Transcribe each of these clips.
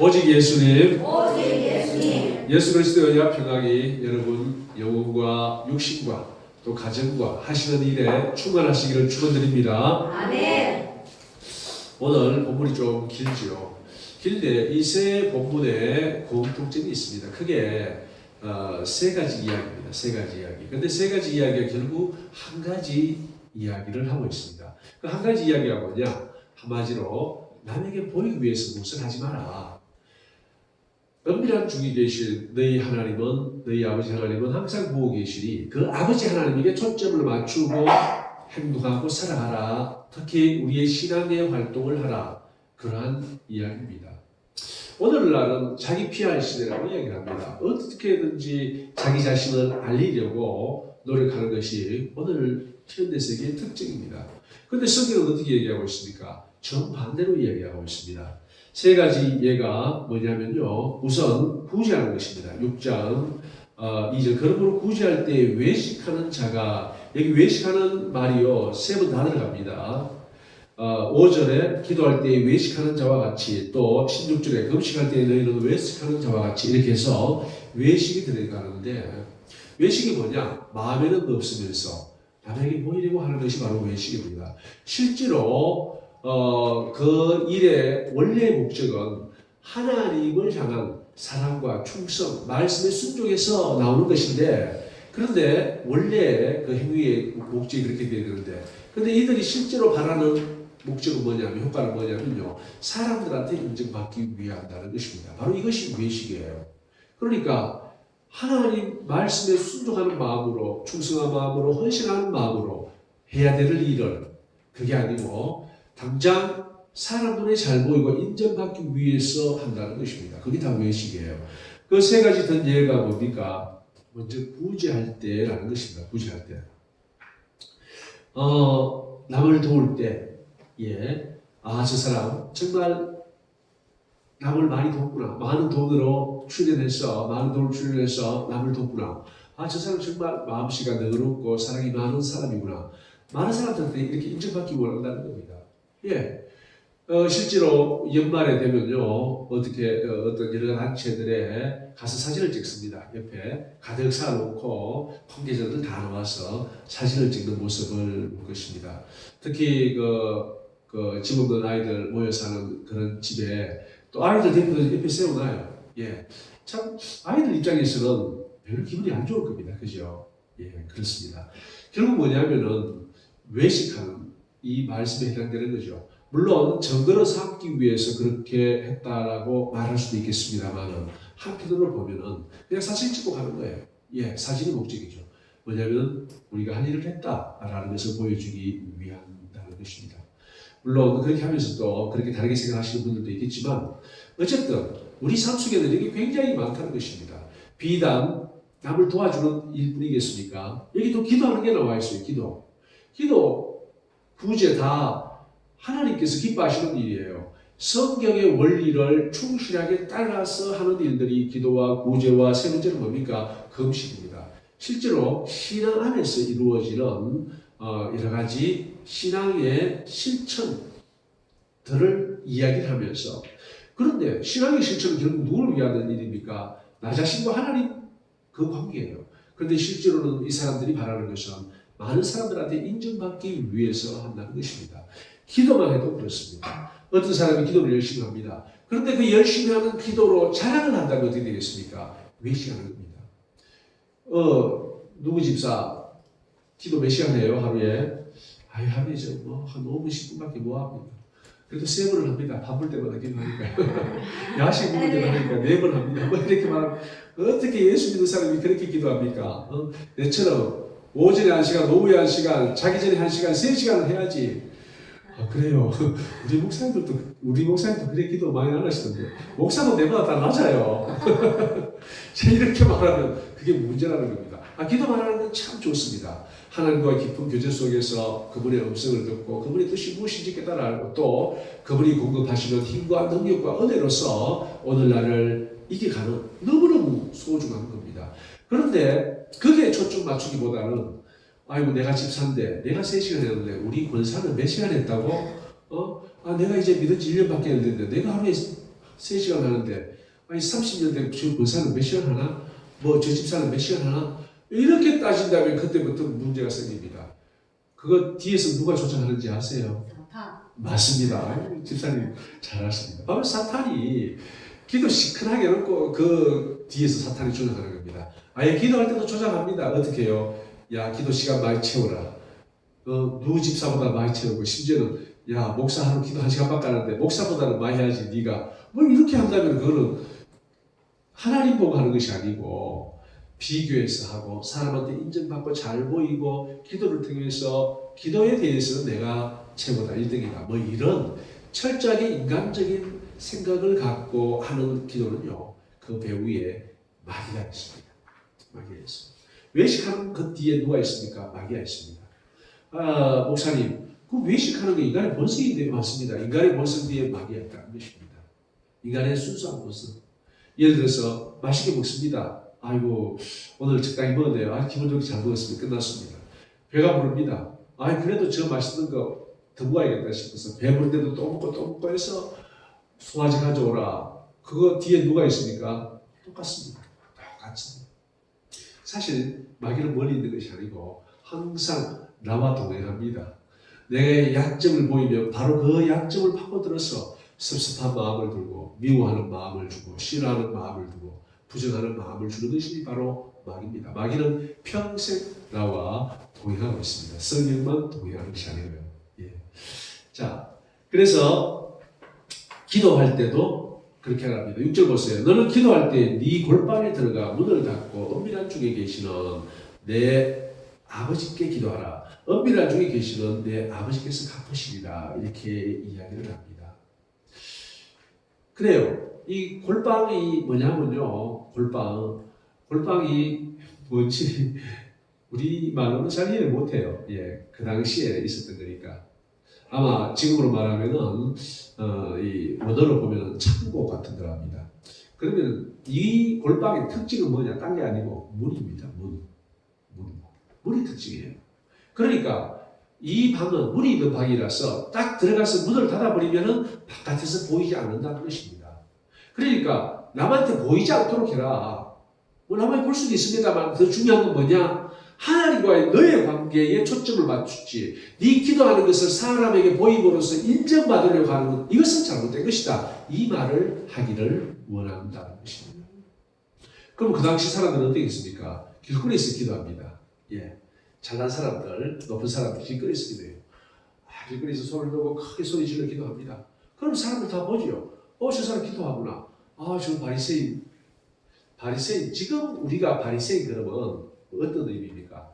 오직 예수님, 오직 예수님 예수 그리스도의 평강이 여러분 영혼과 육신과 또 가정과 하시는 일에 충만하시기를 축원드립니다. 아멘 오늘 본문이 좀 길지요. 길데 이 세 본문에 공통점이 있습니다. 크게 어, 세 가지 이야기입니다. 세 가지 이야기. 근데 세 가지 이야기가 결국 한 가지 이야기를 하고 있습니다. 그 한 가지 이야기가 뭐냐? 한마디로 남에게 보이기 위해서 무엇을 하지 마라. 은밀한 중에 계실 너희 하나님은 너희 아버지 하나님은 항상 보고 계시니 그 아버지 하나님에게 초점을 맞추고 행동하고 살아가라. 특히 우리의 신앙의 활동을 하라. 그러한 이야기입니다. 오늘날은 자기 PR 시대라고 이야기를 합니다. 어떻게든지 자기 자신을 알리려고 노력하는 것이 오늘 현대 세계의 특징입니다. 그런데 성경은 어떻게 얘기하고 있습니까? 정반대로 이야기하고 있습니다. 세 가지 예가 뭐냐면요. 우선 구제하는 것입니다. 6장 어, 2절 그러므로 구제할 때 외식하는 자가 여기 외식하는 말이요 세 번 다 들어갑니다. 어, 5절에 기도할 때 외식하는 자와 같이 또 16절에 금식할 때 너희는 외식하는 자와 같이 이렇게 해서 외식이 들어가는데 외식이 뭐냐 마음에는 없으면서 남에게 보이려고 하는 것이 바로 외식입니다. 실제로 어, 그 일의 원래의 목적은 하나님을 향한 사랑과 충성, 말씀의 순종에서 나오는 것인데 그런데 원래 그 행위의 목적이 그렇게 되는데 근데 이들이 실제로 바라는 목적은 뭐냐면 효과는 뭐냐면요 사람들한테 인정받기 위한다는 것입니다. 바로 이것이 외식이에요. 그러니까 하나님 말씀에 순종하는 마음으로 충성한 마음으로 헌신하는 마음으로 해야 될 일을 그게 아니고 당장 사람 눈에 잘 보이고 인정받기 위해서 한다는 것입니다. 그게 다 외식이에요. 그 세 가지 든 예가 뭡니까? 먼저 구제할 때라는 것입니다. 구제할 때. 어, 남을 도울 때, 예. 아, 저 사람 정말 남을 많이 돕구나. 많은 돈으로 출연해서, 많은 돈을 출연해서 남을 돕구나. 아, 저 사람 정말 마음씨가 너그럽고 사랑이 많은 사람이구나. 많은 사람들한테 이렇게 인정받기 원한다는 겁니다. 예. 어, 실제로 연말에 되면요, 어떻게, 어, 어떤 여러 단체들에 가서 사진을 찍습니다. 옆에 가득 쌓아놓고 관계자들 다 나와서 사진을 찍는 모습을 볼 것입니다. 특히 그, 그, 집 없는 아이들 모여 사는 그런 집에 또 아이들 대표도 옆에 세워놔요. 예. 참, 아이들 입장에서는 별로 기분이 안 좋을 겁니다. 그죠? 예, 그렇습니다. 결국 뭐냐면은 외식하는 이 말씀에 해당되는 거죠. 물론 정거를 삼기 위해서 그렇게 했다라고 말할 수도 있겠습니다만 한편으로 보면은 그냥 사진 찍고 가는 거예요. 예, 사진이 목적이죠. 뭐냐면 우리가 한 일을 했다라는 것을 보여주기 위한다는 것입니다. 물론 그렇게 하면서도 그렇게 다르게 생각하시는 분들도 있겠지만 어쨌든 우리 삶 속에는 이게 굉장히 많다는 것입니다. 비단 남을 도와주는 일뿐이겠습니까? 여기 또 기도하는 게 나와 있어요. 기도. 기도, 구제 다 하나님께서 기뻐하시는 일이에요. 성경의 원리를 충실하게 따라서 하는 일들이 기도와 구제와 세 번째는 뭡니까? 금식입니다. 실제로 신앙 안에서 이루어지는 어, 여러 가지 신앙의 실천들을 이야기를 하면서 그런데 신앙의 실천은 결국 누구를 위한 일입니까? 나 자신과 하나님 그 관계예요. 그런데 실제로는 이 사람들이 바라는 것은 많은 사람들한테 인정받기 위해서 한다는 것입니다. 기도만 해도 그렇습니다. 어떤 사람이 기도를 열심히 합니다. 그런데 그 열심히 하는 기도로 자랑을 한다면 어떻게 되겠습니까? 외식하는 겁니다. 어, 누구 집사 기도 몇 시간 해요, 하루에? 아유, 하루에 뭐한 5분, 10분밖에 못 합니다. 그래도 세 번을 합니다. 바쁠 때마다 기도하니까요. 야식 먹을 때마다 하니까 네 번 합니다. 뭐 이렇게 말하면 어떻게 예수 믿는 사람이 그렇게 기도합니까? 어? 내처럼 오전에 한 시간, 오후에 한 시간, 자기 전에 한 시간, 세 시간을 해야지. 아, 그래요. 우리 목사님들도, 우리 목사님도 그래 기도 많이 안 하시던데. 목사도 내보다 다 낮아요. 제가 이렇게 말하면 그게 문제라는 겁니다. 아, 기도만 하는 건 참 좋습니다. 하나님과의 깊은 교제 속에서 그분의 음성을 듣고 그분의 뜻이 무엇인지 깨달아 알고 또 그분이 공급하시는 힘과 능력과 은혜로서 오늘날을 이겨가는 너무너무 소중한 겁니다. 그런데 그게 초점 맞추기보다는 아이고 내가 집사인데 내가 3시간 했는데 우리 권사는 몇 시간 했다고? 어? 아 내가 이제 믿은 지 1년밖에 안 됐는데 내가 하루에 3시간 하는데 아니 30년 된저 권사는 몇 시간 하나? 뭐 저 집사는 몇 시간 하나? 이렇게 따진다면 그때부터 문제가 생깁니다. 그거 뒤에서 누가 조작하는지 아세요? 사탄. 맞습니다. 아유, 집사님 잘 아십니다. 바로 사탄이 기도 시큰하게 놓고 그 뒤에서 사탄이 조작하는 겁니다. 아예 기도할 때도 조작합니다. 어떻게 해요? 야 기도 시간 많이 채워라. 어, 누구 집사보다 많이 채우고 심지어는 야 목사 하루 기도 한 시간밖에 안 하는데 목사보다는 많이 해야지 네가 뭐 이렇게 한다면 그거는 하나님 보고 하는 것이 아니고 비교해서 하고 사람한테 인정받고 잘 보이고 기도를 통해서 기도에 대해서는 내가 최고다 1등이다 뭐 이런 철저하게 인간적인 생각을 갖고 하는 기도는요 그 배후에 마귀가 있습니다. 마귀가 있습니다. 외식하는 그 뒤에 누가 있습니까? 마귀가 있습니다. 아 목사님 그 외식하는 게 인간의 본성인데 맞습니다. 인간의 본성 뒤에 마귀가 있다는 것입니다. 인간의 순수한 본성. 예를 들어서 맛있게 먹습니다. 아이고 오늘 적당히 먹었네요. 아 좋게 잘 먹었습니다. 끝났습니다. 배가 부릅니다. 아 그래도 저 맛있는 거 더 먹어야겠다 싶어서 배부른데도 또 먹고 또 먹고 해서 송아지 가져오라. 그거 뒤에 누가 있습니까? 똑같습니다. 똑같습니다. 사실 마귀는 멀리 있는 것이 아니고 항상 나와 동행합니다. 내 약점을 보이면 바로 그 약점을 파고들어서 섭섭한 마음을 들고 미워하는 마음을 주고 싫어하는 마음을 두고 부정하는 마음을 주는 것이 바로 마귀입니다. 마귀는 평생 나와 동행하고 있습니다. 성령만 동행하는 것이 아니고요. 예. 자, 그래서 기도할 때도 그렇게 합니다. 6절 보세요. 너는 기도할 때 네 골방에 들어가 문을 닫고 은밀한 중에 계시는 내 아버지께 기도하라. 은밀한 중에 계시는 내 아버지께서 갚으시리라. 이렇게 이야기를 합니다. 그래요. 이 골방이 뭐냐면요. 골방. 골방이 뭔지 우리 말로는 잘 이해 못해요. 예, 그 당시에 있었던 거니까. 아마 지금으로 말하면은 어, 이 원어로 보면은 창고 같은 거랍니다. 그러면 이 골방의 특징은 뭐냐? 딴 게 아니고 문입니다. 문, 문, 문이 특징이에요. 그러니까 이 방은 문이 있는 방이라서 딱 들어가서 문을 닫아버리면은 바깥에서 보이지 않는다는 것입니다. 그러니까 남한테 보이지 않도록 해라. 뭐 남한테 볼 수도 있습니다만 더 중요한 건 뭐냐? 하나님과의 너의 관계에 초점을 맞추지. 네 기도하는 것을 사람에게 보임으로써 인정받으려고 하는 것 이것은 잘못된 것이다. 이 말을 하기를 원한다는 것입니다. 그럼 그 당시 사람들은 어떻게 했습니까? 길거리에서 기도합니다. 예. 잘난 사람들, 높은 사람들 길거리에서 기도해요. 아, 길거리에서 손을 들고 크게 소리 질러 기도합니다. 그럼 사람들 다 보지요. 어, 저 사람 기도하구나. 아, 저 바리새인. 바리새인. 지금 우리가 바리새인 그러면 어떤 의미입니까?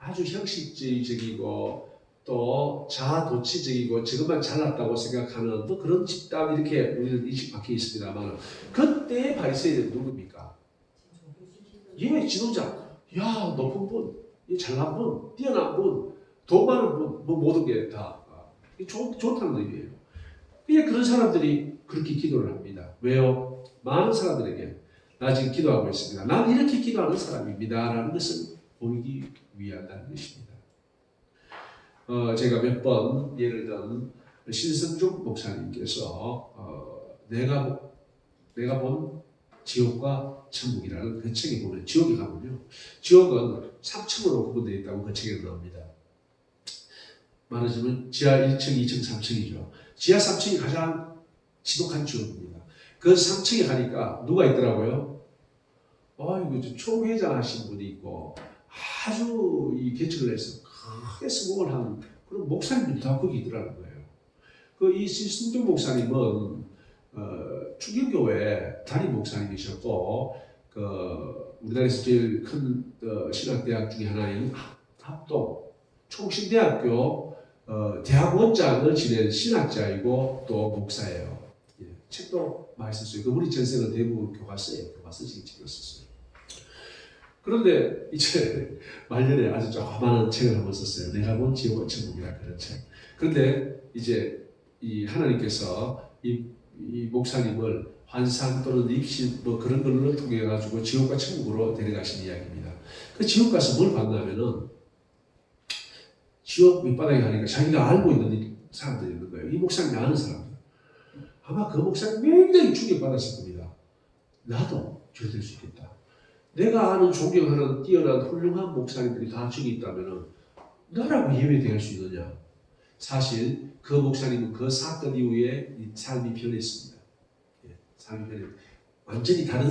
아주 형식적이고 또 자아도취적이고 저것만 잘났다고 생각하는 또 그런 집단 이렇게 우리는 인식 박혀 있습니다만 그때 바리새인은 누굽니까? 예, 지도자. 야, 높은 분, 이 잘난 분, 뛰어난 분, 돈 많은 분, 뭐 모든 게 다 좋, 좋다는 의미예요. 그냥 그런 사람들이 그렇게 기도를 합니다. 왜요? 많은 사람들에게 나 지금 기도하고 있습니다. 나는 이렇게 기도하는 사람입니다. 라는 것을 보이기 위한다는 것입니다. 어, 제가 몇 번 예를 든 신성종 목사님께서 어, 내가 보- 내가 본 지옥과 천국이라는 그 책에 보면 지옥에 가면요. 지옥은 3층으로 구분되어 있다고 그 책에 나옵니다. 말하자면 지하 1층, 2층, 3층이죠. 지하 3층이 가장 지독한 지옥입니다. 그 3층에 가니까 누가 있더라고요? 아이고, 저 총회장 하신 분이 있고 아주 이 개척을 해서 크게 성공을 한 그런 목사님들이 다 거기 있더라는 거예요. 그 이 신승종 목사님은 어, 충격교회 담임 목사님이셨고 그 우리나라에서 제일 큰 어, 신학대학 중에 하나인 합- 합동 총신대학교 어, 대학원장을 지낸 신학자이고 또 목사예요. 예, 책도 많이 썼어요. 그분이 전생은 대부분 교과서예요. 교과서식 썼어요. 그런데 이제 말년에 아주 조그마한 책을 한번 썼어요. 내가 본 지옥과 천국이라 그런 책. 그런데 이제 이 하나님께서 이, 이 목사님을 환상 또는 입신 뭐 그런 걸로 통해 가지고 지옥과 천국으로 데려가신 이야기입니다. 그 지옥 가서 뭘 봤냐면은 지옥 밑바닥에 가니까 자기가 알고 있는 이 사람들이 있는 거예요. 이 목사님이 아는 사람들. 아마 그 목사님 굉장히 충격받았을 겁니다. 나도 저될수 있겠다. 내가 아는 존경하는 뛰어난 훌륭한 목사님들이 다 저기 있다면 나라고 예외될 수 있느냐? 사실 그 목사님은 그 사건 이후에 이 삶이 변했습니다. 예, 삶이 변했. 완전히 다른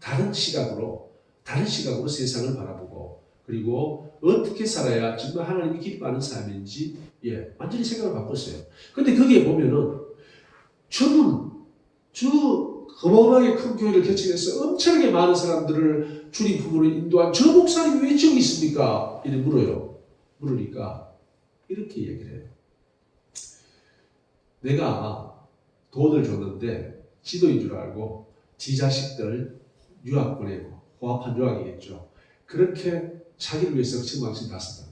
다른 시각으로 다른 시각으로 세상을 바라보고 그리고 어떻게 살아야 정말 하나님이 기뻐하는 삶인지 예 완전히 생각을 바꿨어요. 근데 거기에 보면은 저는 저 어마어마하게 큰 교회를 개척해서 엄청나게 많은 사람들을 주님 품으로 인도한 저 목사님이 왜 저기 있습니까? 이래 물어요. 물으니까 이렇게 얘기를 해요. 내가 돈을 줬는데 지도인 줄 알고 지 자식들 유학 보내고 호합한 유학이겠죠. 그렇게 자기를 위해서 책망신 났었다.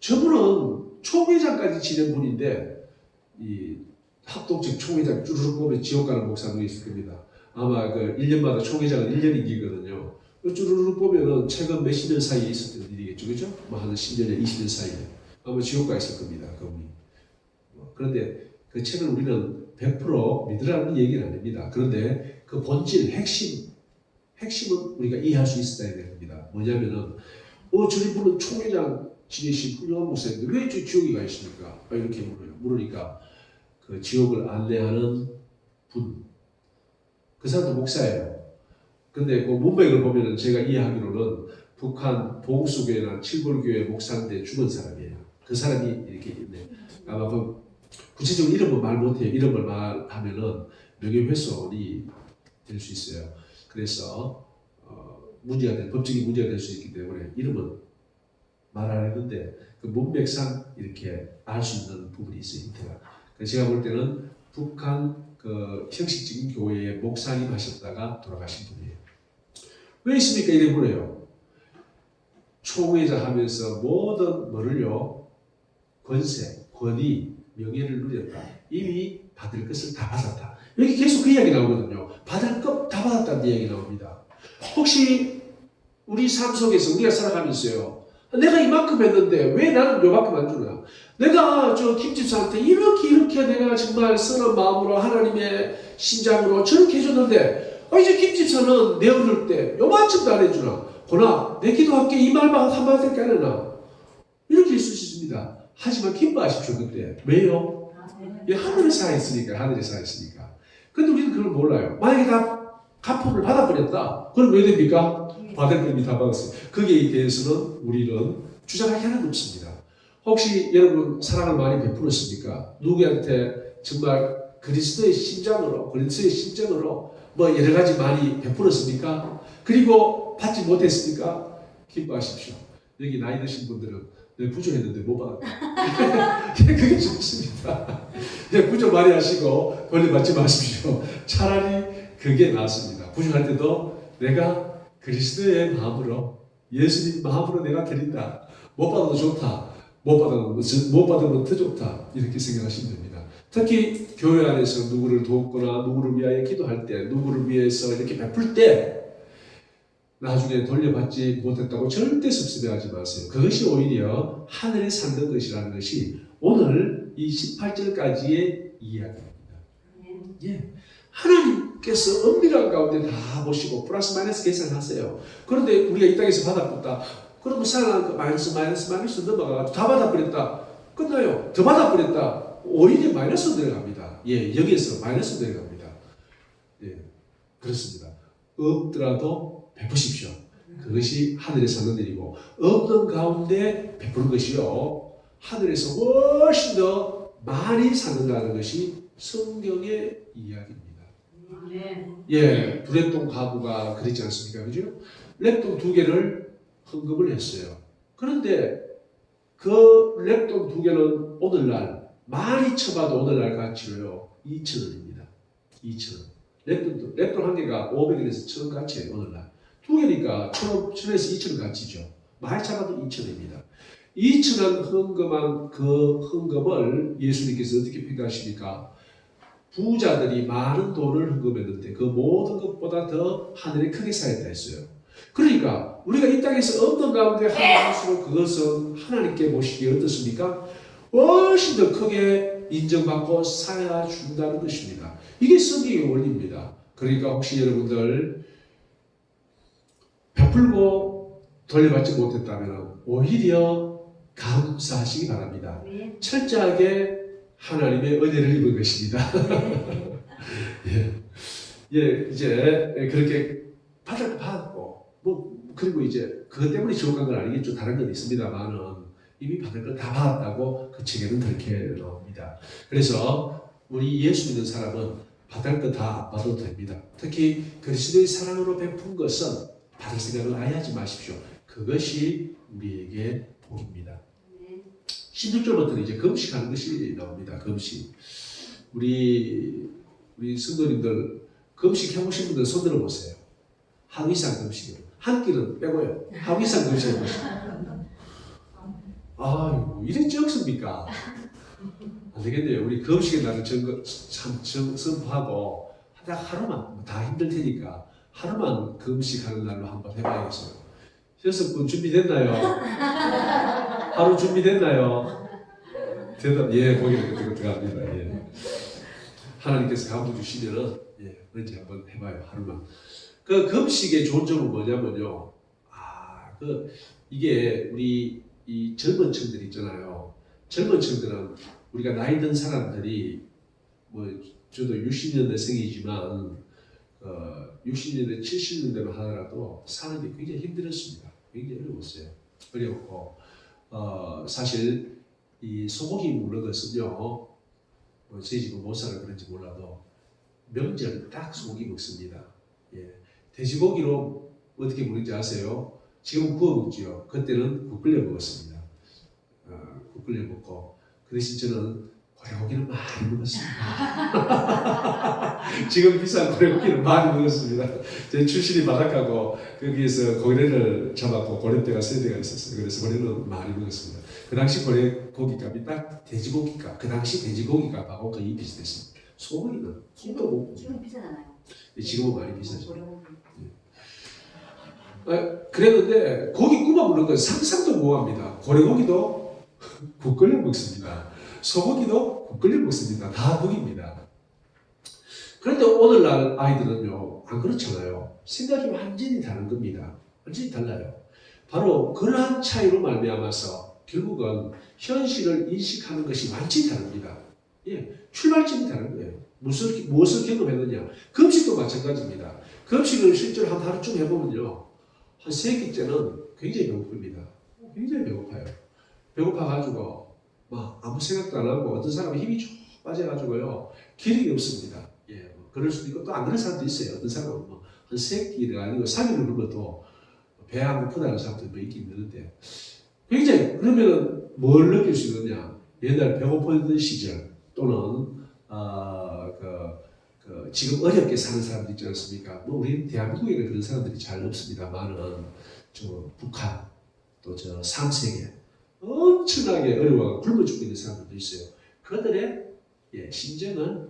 저분은 총회장까지 지낸 분인데 이 합동측 총회장 쭈르륵 보면 지옥 가는 목사도 있을 겁니다. 아마 그 1년마다 총회장은 1년 임기거든요. 그 쭈르륵 보면은 최근 몇십 년 사이에 있었던 일이겠죠. 그죠? 뭐 한 10년에 20년 사이에. 아마 지옥 가 있을 겁니다. 그분이. 뭐 그런데 그 책을 우리는 100% 믿으라는 얘기는 아닙니다. 그런데 그 본질, 핵심, 핵심은 우리가 이해할 수 있어야 됩니다. 뭐냐면은, 어, 저희 분은 총회장 지내신 훌륭한 목사인데 왜 저 지옥에 가 있습니까? 막 이렇게 물어요. 물으니까 그 지옥을 안내하는 분, 그 사람도 목사예요. 근데 그 문맥을 보면은 제가 이해하기로는 북한 봉수교회나 칠골교회 목사인데 죽은 사람이에요. 그 사람이 이렇게 있네. 아마 그 구체적으로 이름은 말 못해요. 이름을 말하면은 명예훼손이 될 수 있어요. 그래서 어, 문제가 될 법적인 문제가 될 수 있기 때문에 이름은 말 안 했는데 그 문맥상 이렇게 알 수 있는 부분이 있어요. 힌트가. 그래서 제가 볼 때는 북한 그 형식적인 교회의 목사님 하셨다가 돌아가신 분이에요. 왜 있습니까? 이래 물어요. 총회자 하면서 모든 뭐를요 권세, 권위, 명예를 누렸다. 이미 받을 것을 다 받았다. 여기 계속 그 이야기 나오거든요. 받을 것 다 받았다는 이야기 나옵니다. 혹시 우리 삶 속에서 우리가 살아가면서요. 내가 이만큼 했는데 왜 나는 요만큼 안 주나? 내가 저 김집사한테 이렇게 이렇게 내가 정말 선한 마음으로 하나님의 심장으로 저렇게 해줬는데 아 이제 김집사는 내 어릴 때 요만큼도 안 해주나? 고나 내 기도할게 이 말만 한마디밖에 안 해나? 이렇게 있을 수 있습니다. 하지만 기뻐하십시오 그때. 왜요? 이 하늘에 살아있으니까 하늘에 살아있으니까. 근데 우리는 그걸 몰라요. 만약에 다 가품을 받아버렸다. 그럼 왜 됩니까? 받을 걸 이미 다 받았어요. 거기에 대해서는 우리는 주장할 게 하나도 없습니다. 혹시 여러분 사랑을 많이 베풀었습니까? 누구한테 정말 그리스도의 심장으로, 그리스도의 심정으로 뭐 여러 가지 많이 베풀었습니까? 그리고 받지 못했습니까? 기뻐하십시오. 여기 나이 드신 분들은 늘 부족했는데 못 받았다. 그게 좋습니다. 예, 부족 많이 하시고 권리 받지 마십시오. 차라리 그게 낫습니다. 부족할 때도 내가 그리스도의 마음으로 예수님 마음으로 내가 드린다. 못 받아도 좋다. 못 받아도 못 받으면 더 좋다. 이렇게 생각하시면 됩니다. 특히 교회 안에서 누구를 돕거나 누구를 위하여 기도할 때, 누구를 위해서 이렇게 베풀 때 나중에 돌려받지 못했다고 절대 섭섭해하지 마세요. 그것이 오히려 하늘에 사는 것이라는 것이 오늘 이 18절까지의 이야기입니다. 예. 하나님 께서 엄밀한 가운데 다 보시고 플러스 마이너스 계산하세요. 그런데 우리가 이 땅에서 받아봤다. 그러면 살아난 거 마이너스 마이너스 마이너스 넘어가가지고 다 받아버렸다. 끝나요. 더 받아버렸다. 오히려 마이너스 들어갑니다. 예, 여기에서 마이너스 들어갑니다. 예, 그렇습니다. 없더라도 베푸십시오. 그것이 하늘에 사는 일이고 없는 가운데 베푸는 것이요 하늘에서 훨씬 더 많이 사는다는 것이 성경의 이야기입니다. 예, 두레똥 가구가 그랬지 않습니까? 그죠? 랩돈 두 개를 헌금을 했어요. 그런데 그 랩돈 두 개는 오늘날 많이 쳐봐도 오늘날 가치로요 2천원입니다. 2천원. 랩돈 랩돈 한 개가 500원에서 1,000원 가치예요 오늘날. 두 개니까 1,000원, 1,000원에서 2,000원 가치죠. 많이 잡아도 2천원입니다. 2천원 헌금한 그 헌금을 예수님께서 어떻게 평가하십니까? 부자들이 많은 돈을 헌금했는데 그 모든 것보다 더 하늘에 크게 쌓였다 했어요. 그러니까 우리가 이 땅에서 없는 가운데 하나님으로 그것은 하나님께 보시기에 어떻습니까? 훨씬 더 크게 인정받고 살아준다는 것입니다. 이게 성경의 원리입니다. 그러니까 혹시 여러분들 베풀고 돌려받지 못했다면 오히려 감사하시기 바랍니다. 아멘. 철저하게 하나님의 은혜를 입은 것입니다. 예. 예, 이제 그렇게 받았고, 뭐, 그리고 이제 그것 때문에 지옥 간 건 아니겠죠. 다른 건 있습니다만은 이미 받을 걸 다 받았다고 그 책에는 그렇게 나옵니다. 그래서 우리 예수 믿는 사람은 받을 거다 받아도 됩니다. 특히 그리스도의 사랑으로 베푼 것은 받을 생각을 아예 하지 마십시오. 그것이 우리에게 복입니다. 아멘. 16절부터는 이제 금식하는 것이 나옵니다. 금식. 우리 우리 성도님들 금식 해보신 분들 손 들어보세요. 하위상 금식이요. 한 끼는 빼고요. 하위상 금식. 아유, 이래 적습니까? 안 되겠네요. 우리 금식의 날을 전, 참 전- 선포하고 하루만 다 힘들 테니까 하루만 금식하는 날로 한번 해봐야겠어요. 여섯 분 준비됐나요? 하루 준비됐나요? 대답 예 그때 들어갑니다. 예. 하나님께서 감동 주시면은 예 언제 한번 해봐요 하루만. 그 금식의 좋은 점은 뭐냐면요. 아 그 이게 우리 이 젊은 층들 있잖아요. 젊은 층들은 우리가 나이 든 사람들이 뭐 저도 60년대 생이지만 어 60년대 70년대로 하더라도 사는 게 굉장히 힘들었습니다. 굉장히 어려웠어요. 어려웠고 어 사실 이 소고기 것은요, 뭐 저희 집은 못 살아 그런지 몰라도 명절 딱 소고기 먹습니다. 예, 돼지고기로 어떻게 먹는지 아세요? 지금 구워 먹지요. 그때는 국 끓여 먹었습니다. 어, 국 끓여 먹고 그 대신 저는 고래고기를 많이 먹었습니다. 지금 비싼 고래고기를 많이 먹었습니다. 제 출신이 바닷가고 거기에서 고래를 잡았고 고래대가 세 대가 있었어요. 그래서 고래를 많이 먹었습니다. 그 당시 고래 고기값이 딱 돼지고기값, 그 당시 돼지고기값하고 거의 비슷했습니다. 소고기는 못 지금 비싸잖아요. 지금은 많이 비싸죠. 고려고기. 아, 그랬는데 고기 구워 먹는 건 상상도 못합니다. 고래고기도 국 끓여 먹습니다. 소고기도 국 끓여 먹습니다. 다 국입니다. 그런데 오늘날 아이들은요 안 그렇잖아요. 생각이 완전히 다른 겁니다. 완전히 달라요. 바로 그러한 차이로 말미암아서 결국은 현실을 인식하는 것이 완전히 다릅니다. 예, 출발점이 다른 거예요. 무엇을, 무엇을 경험했느냐. 금식도 마찬가지입니다. 금식을 실제로 한 하루쯤 해보면요. 한 세 끼째는 굉장히 배고픕니다. 굉장히 배고파요. 배고파가지고 막 아무 생각도 안 하고 어떤 사람은 힘이 쭉 빠져가지고요. 기력이 없습니다. 예, 뭐 그럴 수도 있고 또 안 그런 사람도 있어요. 어떤 사람은 뭐한 세 끼가 아니고 3일을 굶어도 배가 안 고프다는 사람도 뭐 있긴 있는데 굉장히 그러면 뭘 느낄 수 있느냐? 옛날 배고프던 시절 또는 어, 그, 그 지금 어렵게 사는 사람들 있지 않습니까? 뭐 우리 대한민국에는 그런 사람들이 잘 없습니다만은 저 북한 또저 삼세계 엄청나게 어려워 굶어 죽고 있는 사람들도 있어요. 그들의 예, 심정은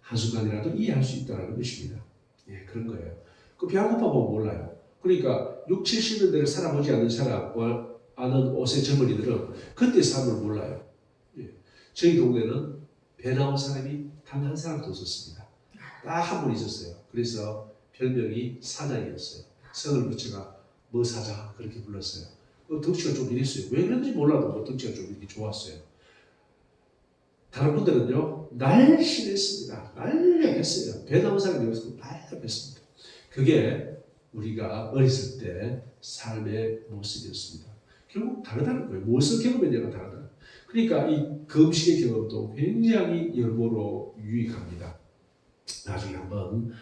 한순간이라도 이해할 수 있다는 것입니다. 예, 그런 거예요. 그 배안 고파 보면 몰라요. 그러니까 6, 70년대를 살아보지 않는 사람, 어, 아는 5세 젊은이들은 그때 삶을 몰라요. 예. 저희 동네는 배 나온 사람이 단 한 사람도 없었습니다. 딱 한 분 있었어요. 그래서 별명이 사장이었어요. 성을 붙여가 뭐 사장 그렇게 불렀어요. 그 덩치가 좀 이랬어요. 왜 그런지 몰라도 뭐 덩치가 좀 이렇게 좋았어요. 다른 분들은요 날씬했습니다. 날렵했어요. 배 나온 사람이 없어서 날렵했습니다. 그게 우리가 어렸을 때 삶의 모습이었습니다. 결국 다르다는 거예요. 무엇을 경험했냐가 다르다. 그러니까 이 금식의 경험도 굉장히 여러모로 유익합니다. 나중에 한번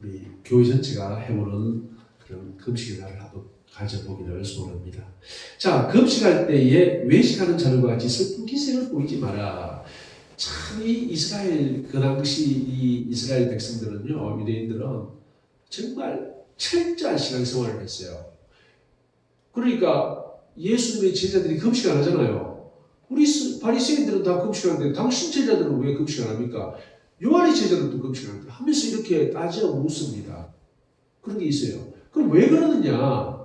우리 교회 전체가 해보는 그런 금식의 날을 한번 가져보기를 소원합니다. 자, 금식할 때에 외식하는 자들과 같이 슬픈 기색을 보이지 마라. 참 이 이스라엘 그 당시 이 이스라엘 백성들은요 유대인들은 정말 철저한 신앙생활을 했어요. 그러니까 예수님의 제자들이 금식 안 하잖아요. 우리 스- 바리새인들은 다 금식하는데 당신 제자들은 왜 금식 안 합니까? 요한의 제자들도 금식 안 하는데 하면서 이렇게 따져 묻습니다. 그런 게 있어요. 그럼 왜 그러느냐?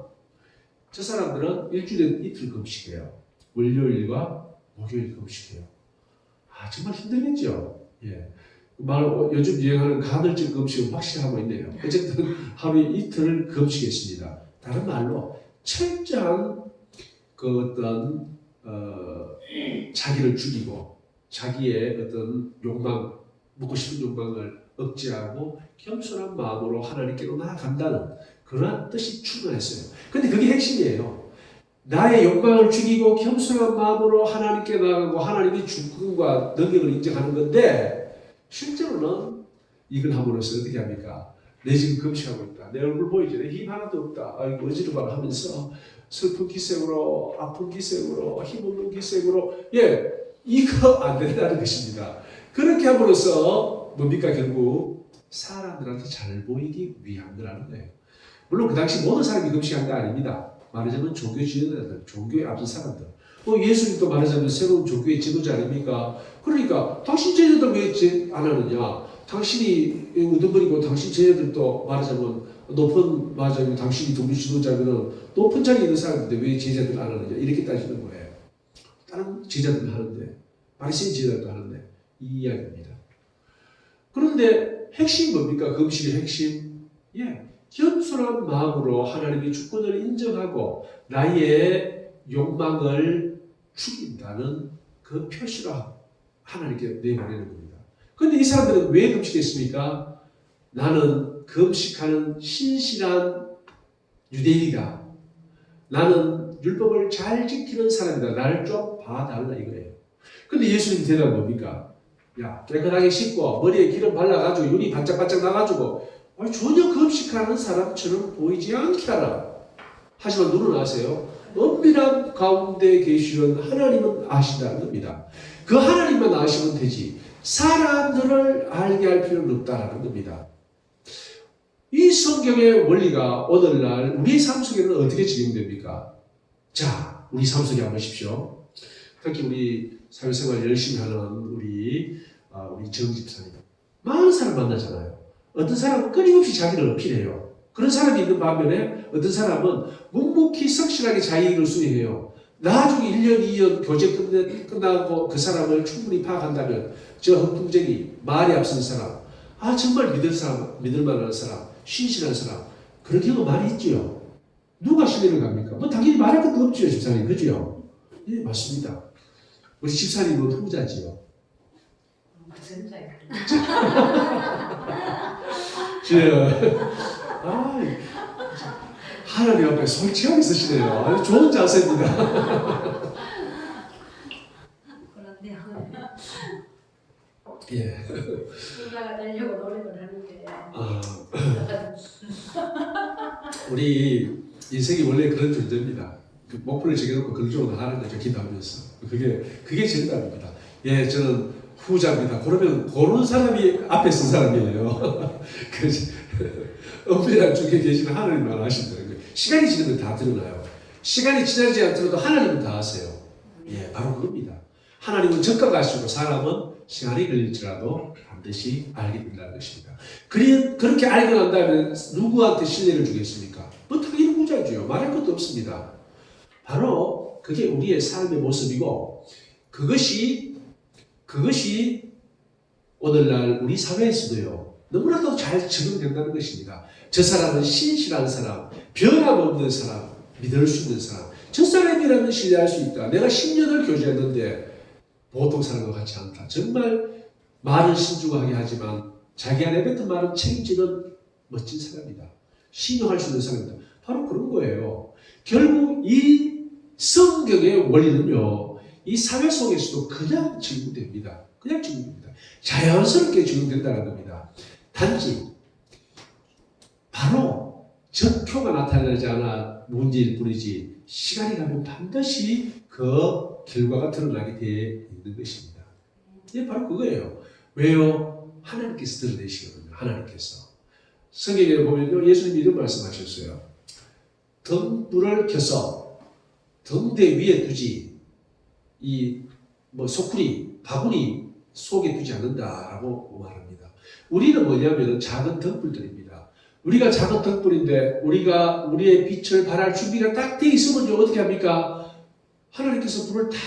저 사람들은 일주일에 이틀 금식해요. 월요일과 목요일 금식해요. 아 정말 힘들겠죠. 예. 말 요즘 유행하는 간헐적 금식은 확실히 하고 있네요. 어쨌든 하루 이틀을 금식했습니다. 다른 말로 철저한 그 어떤 어, 자기를 죽이고 자기의 어떤 욕망 먹고 싶은 욕망을 억제하고 겸손한 마음으로 하나님께로 나아간다는 그러한 뜻이 충분했어요. 근데 그게 핵심이에요. 나의 욕망을 죽이고 겸손한 마음으로 하나님께 나아가고 하나님의 주권과 능력을 인정하는 건데 실제로는 이걸 함으로써 어떻게 합니까? 내 지금 금식하고 있다. 내 얼굴 보이지? 내 힘 하나도 없다. 아이고 어지러워 하면서 슬픈 기색으로 아픈 기색으로 힘없는 기색으로 예 이거 안 된다는 것입니다. 그렇게 함으로써 뭡니까 결국 사람들한테 잘 보이기 위한 거라는 거예요. 물론 그 당시 모든 사람이 금식한 거 아닙니다. 말하자면 종교 지도자들, 종교에 앞선 사람들. 뭐 예수님도 말하자면 새로운 종교의 지도자 아닙니까? 그러니까 당신 제자들 왜안 하느냐? 당신이 우두머리고 당신 제자들도 말하자면 높은 말하자면 당신이 종교 지도자면은 높은 자리에 있는 사람인데 왜 제자들 안 하느냐? 이렇게 따지는 거예요. 다른 제자들 하는데 바리새인 제자들도 하는데 이 이야기입니다. 그런데 핵심이 뭡니까? 금식의 핵심? 예. 겸손한 마음으로 하나님의 주권을 인정하고 나의 욕망을 죽인다는 그 표시로 하나님께 내보내는 겁니다. 그런데 이 사람들은 왜 금식했습니까? 나는 금식하는 신실한 유대인이다. 나는 율법을 잘 지키는 사람이다. 나를 좀 봐달라 이거예요. 근데 예수님 대답은 뭡니까? 야 깨끗하게 씻고 머리에 기름 발라가지고 눈이 반짝반짝 나가지고 전혀 금식하는 사람처럼 보이지 않게 하라. 하지만 눈은 아세요? 은밀한 가운데 계시는 하나님은 아신다는 겁니다. 그 하나님만 아시면 되지. 사람들을 알게 할 필요는 없다라는 겁니다. 이 성경의 원리가 오늘날 우리 삶 속에는 어떻게 적용됩니까? 자, 우리 삶 속에 한번 보십시오. 특히 우리 사회생활 열심히 하는 우리 아, 우리 정 집사님 많은 사람 만나잖아요. 어떤 사람은 끊임없이 자기를 어필해요. 그런 사람이 있는 반면에 어떤 사람은 묵묵히 성실하게 자기를 수행해요. 나중에 1년, 2년 교제 끝나고 그 사람을 충분히 파악한다면 저 허풍쟁이, 말이 앞선 사람, 아 정말 믿을 사람, 믿을 만한 사람, 신실한 사람 그런 경우 많이 있지요. 누가 신뢰를 갑니까? 뭐 당연히 말할 것도 없지요, 집사님. 그지요? 예, 맞습니다. 우리 집사님은 후자지요. 무슨 말? 저, 아, 하나님 앞에 솔직하게 쓰시네요. 아주 좋은 자세입니다. 그런데 예. 수다가 되려고 노력을 하는데 아, 우리 인생이 원래 그런 존재입니다. 그 목표를 정해놓고 그런 쪽으로 하는 거죠. 기도하면서. 그게, 그게 정답입니다. 예, 저는 후자입니다. 그러면 고른 사람이 앞에 쓴 사람이에요. 그, 엄밀한 쪽에 계시는 하나님만 아신다는 거예요. 시간이 지나면 다 드러나요. 시간이 지나지 않더라도 하나님은 다 아세요. 예, 바로 그겁니다. 하나님은 적각하시고 사람은 시간이 걸릴지라도 반드시 알게 된다는 것입니다. 그리, 그렇게 알고 난 다음에 누구한테 신뢰를 주겠습니까? 뭐 당연히 후자죠. 말할 것도 없습니다. 바로 그게 우리의 삶의 모습이고 그것이 그것이 오늘날 우리 사회에서도요 너무나도 잘 적용된다는 것입니다. 저 사람은 신실한 사람, 변함없는 사람, 믿을 수 있는 사람. 저 사람이라면 신뢰할 수 있다. 내가 10년을 교제했는데 보통 사람과 같지 않다. 정말 말은 신중하게 하지만 자기가 내뱉은 말은 책임지는 멋진 사람이다. 신용할 수 있는 사람이다. 바로 그런 거예요. 결국 이 성경의 원리는요, 이 사회 속에서도 그냥 적용됩니다. 그냥 적용됩니다. 자연스럽게 적용된다는 겁니다. 단지 바로 적효가 나타나지 않아 문제일 뿐이지 시간이 가면 반드시 그 결과가 드러나게 되어 있는 것입니다. 이게 바로 그거예요. 왜요? 하나님께서 드러내시거든요. 하나님께서. 성경에 보면요. 예수님이 이런 말씀하셨어요. 등불을 켜서 등대 위에 두지 이 뭐 소쿠리 바구니 속에 두지 않는다라고 말합니다. 우리는 뭐냐면 작은 등불들입니다. 우리가 작은 등불인데 우리가 우리의 빛을 발할 준비가 딱 돼 있으면 어떻게 합니까? 하나님께서 불을 다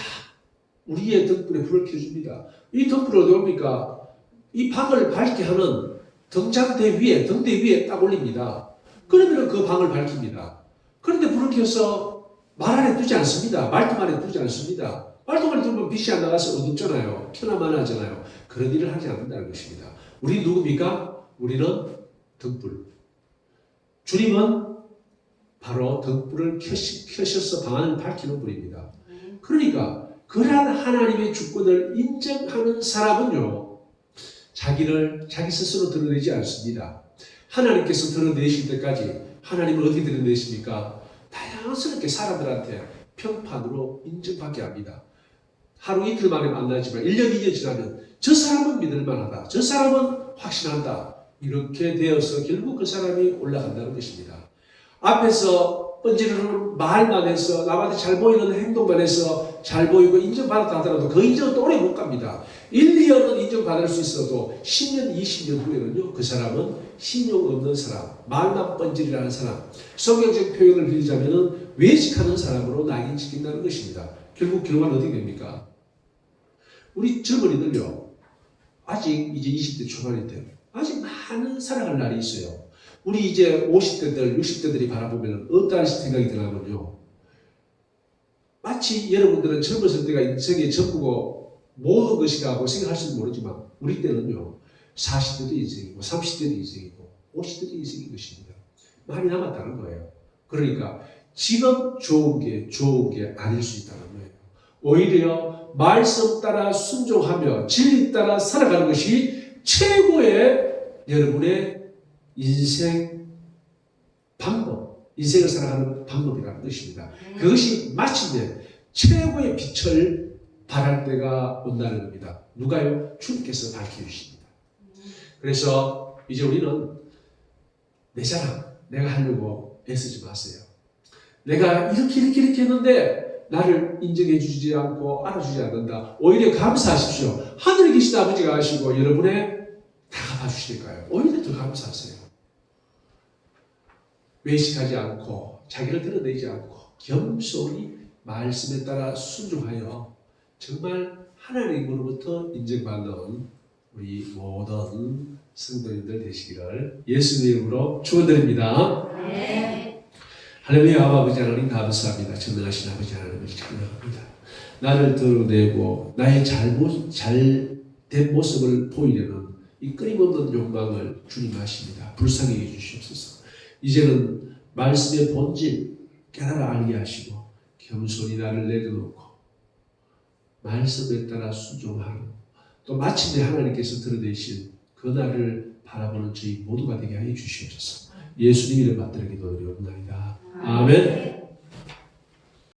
우리의 등불에 불을 켜줍니다. 이 등불이 어디 옵니까? 이 방을 밝게 하는 등잔대 위에, 등대 위에 딱 올립니다. 그러면 그 방을 밝힙니다. 그런데 불을 켜서 말 안에 두지 않습니다. 말통 안에 두지 않습니다. 안에 두면 빛이 안 나가서 어둡잖아요. 켜나만 하잖아요. 그런 일을 하지 않는다는 것입니다. 우리 누굽니까? 우리는 등불. 주님은 바로 등불을 켜시, 켜셔서 방 안을 밝히는 분입니다. 그러니까 그러한 하나님의 주권을 인정하는 사람은요, 자기를 자기 스스로 드러내지 않습니다. 하나님께서 드러내실 때까지 하나님을 어떻게 드러내십니까? 다양스럽게 사람들한테 평판으로 인정받게 합니다. 하루 이틀 만에 만나지만 1년, 2년 지나면 저 사람은 믿을 만하다. 저 사람은 확신한다. 이렇게 되어서 결국 그 사람이 올라간다는 것입니다. 앞에서 번지르는 말만 해서 남한테 잘 보이는 행동만 해서 잘 보이고 인정받았다 하더라도 그 인정은 또 오래 못 갑니다. 1, 2년은 인정받을 수 있어도 10년, 20년 후에는요, 그 사람은 신용 없는 사람, 말만 번지르라는 사람, 성경적 표현을 빌리자면은 외식하는 사람으로 낙인시킨다는 것입니다. 결국 결과는 어떻게 됩니까? 우리 젊은이들요, 아직 이제 20대 초반인데, 아직 많은 살아갈 날이 있어요. 우리 이제 50대들, 60대들이 바라보면 어떠한 생각이 드냐면요. 마치 여러분들은 젊었을 때가 인생의 전부고 모든 것이다 하고 생각할지도 모르지만 우리 때는요. 40대도 인생이고 30대도 인생이고 50대도 인생인 것입니다. 많이 남았다는 거예요. 그러니까 지금 좋은 게 좋은 게 아닐 수 있다는 거예요. 오히려 말씀 따라 순종하며 진리 따라 살아가는 것이 최고의 여러분의 인생 방법, 인생을 살아가는 방법이라는 것입니다. 그것이 마침내 최고의 빛을 발할 때가 온다는 겁니다. 누가요? 주님께서 밝혀주십니다. 그래서 이제 우리는 내 자랑, 내가 하려고 애쓰지 마세요. 내가 이렇게 이렇게 이렇게 했는데 나를 인정해 주지 않고 알아주지 않는다. 오히려 감사하십시오. 하늘에 계신 아버지가 아시고 여러분의 다 갚아주시니까요. 오히려 더 감사하세요. 외식하지 않고 자기를 드러내지 않고 겸손히 말씀에 따라 순종하여 정말 하나님으로부터 인정받는 우리 모든 성도님들 되시기를 예수님 이름으로 축원드립니다. 네. 할렐루야 아버지 하나님 감사합니다. 전능하신 아버지 하나님을 찬양합니다. 나를 드러내고 나의 잘못 잘된 모습을 보이려는 이 끊임없는 욕망을 주님 하십니다. 불쌍히 해주시옵소서. 이제는 말씀의 본질 깨달아 알게 하시고 겸손히 나를 내려놓고 말씀에 따라 순종하는 또 마침내 하나님께서 드러내신 그 날을 바라보는 저희 모두가 되게 하여 주시옵소서. 예수님 이름 받들어 기도드리옵나이다. 아멘.